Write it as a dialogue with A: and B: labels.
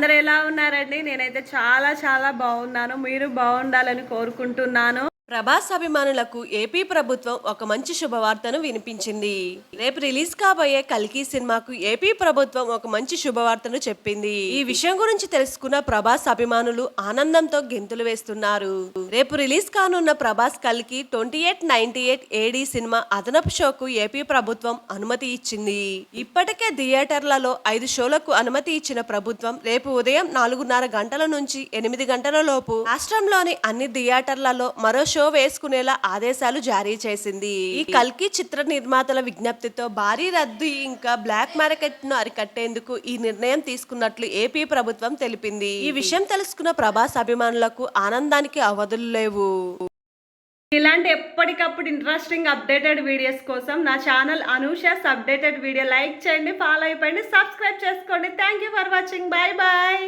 A: అందరు ఎలా ఉన్నారండి? నేనైతే చాలా చాలా బాగున్నాను. మీరు బాగుండాలని కోరుకుంటున్నాను.
B: ప్రభాస్ అభిమానులకు ఏపీ ప్రభుత్వం ఒక మంచి శుభవార్తను వినిపించింది. రేపు రిలీజ్ కాబోయే కల్కి సినిమాకు ఏపీ ప్రభుత్వం ఒక మంచి శుభవార్తను చెప్పింది. ఈ విషయం గురించి తెలుసుకున్న ప్రభాస్ అభిమానులు ఆనందంతో గెంతులు వేస్తున్నారు. రేపు రిలీజ్ కానున్న ప్రభాస్ కల్కి twenty eight ninety eight AD cinema అదనపు షోకు ఏపీ ప్రభుత్వం అనుమతి ఇచ్చింది. ఇప్పటికే థియేటర్లలో ఐదు షోలకు అనుమతి ఇచ్చిన ప్రభుత్వం రేపు ఉదయం నాలుగున్నర గంటల నుంచి ఎనిమిది గంటల లోపు రాష్ట్రంలోని అన్ని థియేటర్లలో మరో షో వేసుకునేలా ఆదేశాలు జారీ చేసింది. ఈ కల్కి చిత్ర నిర్మాతల విజ్ఞప్తితో భారీ రద్దు ఇంకా బ్లాక్ మార్కెట్ను అరికట్టేందుకు ఈ నిర్ణయం తీసుకున్నట్లు ఏపీ ప్రభుత్వం తెలిపింది. ఈ విషయం తెలుసుకున్న ప్రభాస్ అభిమానులకు ఆనందానికి అవధులు లేవు.
A: ఇలాంటి ఎప్పటికప్పుడు ఇంట్రెస్టింగ్ అప్డేటెడ్ వీడియోస్ కోసం నా channel Anusha's updated video like చేయండి ఫాలో అయిపోయింది సబ్స్క్రైబ్ చేసుకోండి. Thank you for watching bye bye